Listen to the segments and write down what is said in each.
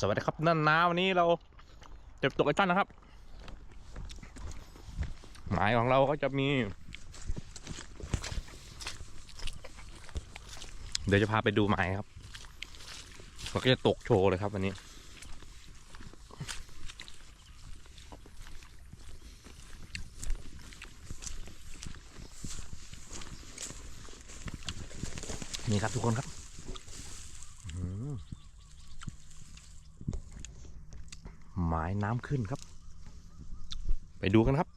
สวัสดีครับนั่นนาวันนี้เราเจ็บตกไอ้ท่านนะครับ หมายของเราก็จะมี เดี๋ยวจะพาไปดูหมายครับเราก็จะตกโชว์เลยครับวันนี้นี่ครับทุกคนครับอื้อหือ หมายน้ำขึ้นครับ ไปดูกันครับ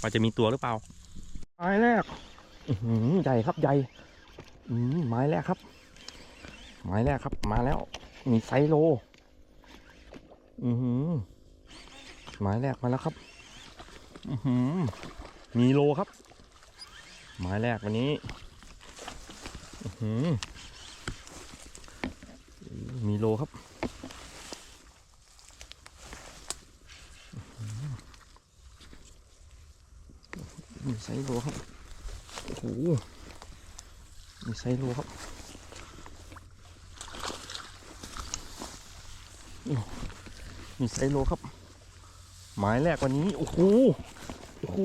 ว่าจะมีตัวหรือเปล่าหมายแรกอื้อหือใหญ่ครับใหญ่อืมหมายแรกครับหมายแรกครับ มาแล้ว มีไซโล อือหือหมายแรกมาแล้วครับ อือหือมีโลครับหมายแรกวันนี้ อื้อหือมีโลครับอื้อหือ มีไซโลครับโอ้โหมีไซโลครับมีไซโลครับ หมายแรกวันนี้โอ้โหโอ้โห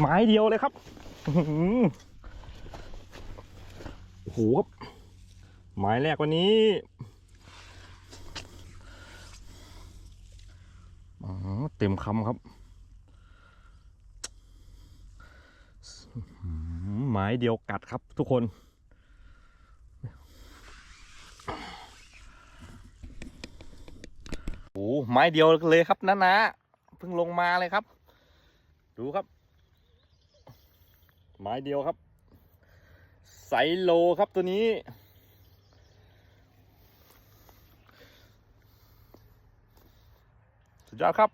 หมายเดียวเลยครับโอ้โหครับหมายแรกวันนี้อ๋อเต็มคำครับอื้อหือห มายเดียวกัดครับทุกคน โอ้โหไม้เดียวเลยครับนะนะเพิ่งลงมาเลยครับ ดูครับ ไม้เดียวครับ ไซโลครับตัวนี้ สุดยอดครับ